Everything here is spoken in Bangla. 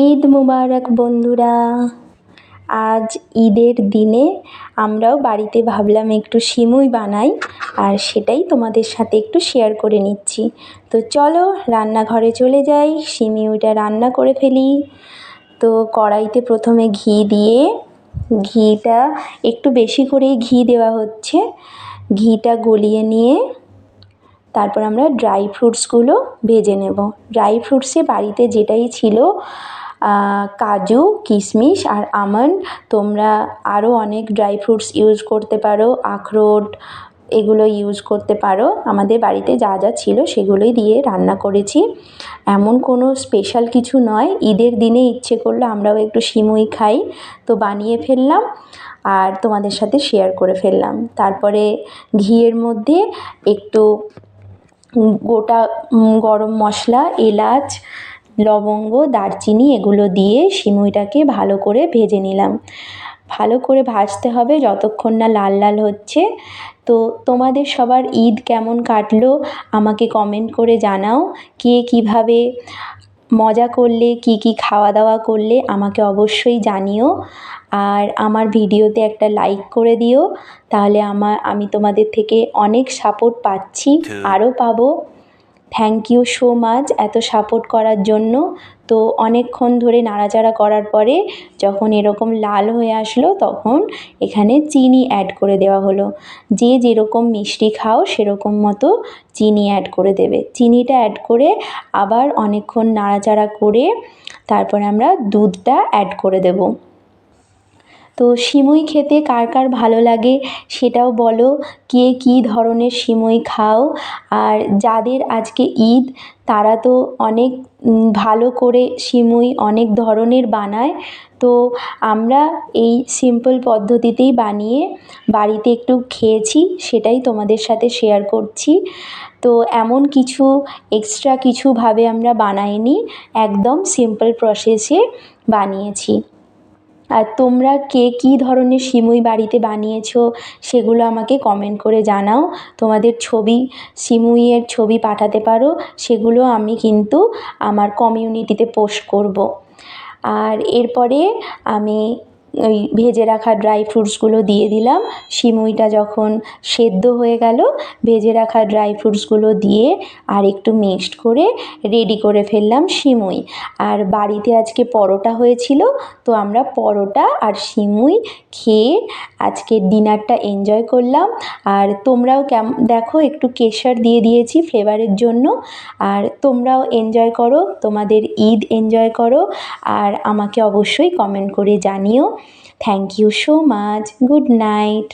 ঈদ মুবারক বন্ধুরা। আজ ঈদের দিনে আমরাও বাড়িতে ভাবলাম একটু সিমুই বানাই, আর সেটাই তোমাদের সাথে একটু শেয়ার করে নিচ্ছি। তো চলো রান্নাঘরে চলে যাই সিমিউইটা রান্না করে ফেলি। তো কড়াইতে প্রথমে ঘি দিয়ে, ঘিটা একটু বেশি করেই ঘি দেওয়া হচ্ছে। ঘিটা গলিয়ে নিয়ে, তারপর আমরা ড্রাই ফ্রুটসগুলো ভেজে নেব। ড্রাই ফ্রুটসে বাড়িতে যেটাই ছিল কাজু, কিশমিশ আর আমন্ড, তোমরা আরও অনেক ড্রাই ফ্রুটস ইউজ করতে পারো, আখরোট এগুলো ইউজ করতে পারো। আমাদের বাড়িতে যা যা ছিল সেগুলোই দিয়ে রান্না করেছি। এমন কোনো স্পেশাল কিছু নয়। ঈদের দিনে ইচ্ছে করল আমরাও একটু সিমুই খাই। তো বানিয়ে ফেললাম আর তোমাদের সাথে শেয়ার করে ফেললাম। তারপরে ঘিয়ের মধ্যে একটু গোটা গরম মশলা, এলাচ, লবঙ্গ, দারচিনি এগুলো দিয়ে সিমুইটাকে ভালো করে ভেজে নিলাম। ভালো করে ভাজতে হবে যতক্ষণ না লাল লাল হচ্ছে। তো তোমাদের সবার ঈদ কেমন কাটলো আমাকে কমেন্ট করে জানাও। কে কীভাবে মজা করলে কি কি খাওয়া দাওয়া করলে আমাকে অবশ্যই জানিও। আর আমার ভিডিওতে একটা লাইক করে দিও। তাহলে আমার আমি তোমাদের থেকে অনেক সাপোর্ট পাচ্ছি আরও পাবো। থ্যাংক ইউ সো মাচ এত সাপোর্ট করার জন্য। তো অনেকক্ষণ ধরে নাড়াচাড়া করার পরে যখন এরকম লাল হয়ে আসলো তখন এখানে চিনি অ্যাড করে দেওয়া হলো। যে যেরকম মিষ্টি খাও সেরকম মতো চিনি অ্যাড করে দেবে। চিনিটা অ্যাড করে আবার অনেকক্ষণ নাড়াচাড়া করে তারপরে আমরা দুধটা অ্যাড করে দেবো। তো সিমুই খেতে কার কার ভালো লাগে সেটাও বলো। কে কী ধরনের সিমুই খাও? আর যাদের আজকে ঈদ, তারা তো অনেক ভালো করে সিমুই অনেক ধরনের বানায়। তো আমরা এই সিম্পল পদ্ধতিতেই বানিয়ে বাড়িতে একটু খেয়েছি, সেটাই তোমাদের সাথে শেয়ার করছি। তো এমন কিছু এক্সট্রা কিছুভাবে আমরা বানাইনি, একদম সিম্পল প্রসেসে বানিয়েছি। আর তোমরা কে কী ধরনের সিমুই বাড়িতে বানিয়েছো সেগুলো আমাকে কমেন্ট করে জানাও। তোমাদের ছবি, সিমুইয়ের ছবি পাঠাতে পারো, সেগুলো আমি কিন্তু আমার কমিউনিটিতে পোস্ট করব। আর এরপরে আমি ওই ভেজে রাখা ড্রাই ফ্রুটসগুলো দিয়ে দিলাম। সিমুইটা যখন সেদ্ধ হয়ে গেল, ভেজে রাখা ড্রাই ফ্রুটসগুলো দিয়ে আর একটু মিক্সড করে রেডি করে ফেললাম সিমুই আর বাড়িতে আজকে পরোটা হয়েছিল, তো আমরা পরোটা আর সিমুই খেয়ে আজকে ডিনারটা এনজয় করলাম। আর তোমরাও কেম, দেখো একটু কেশর দিয়ে দিয়েছি ফ্লেভারের জন্য। আর তোমরাও এনজয় করো, তোমাদের ঈদ এনজয় করো। আর আমাকে অবশ্যই কমেন্ট করে জানিও। Thank you so much good night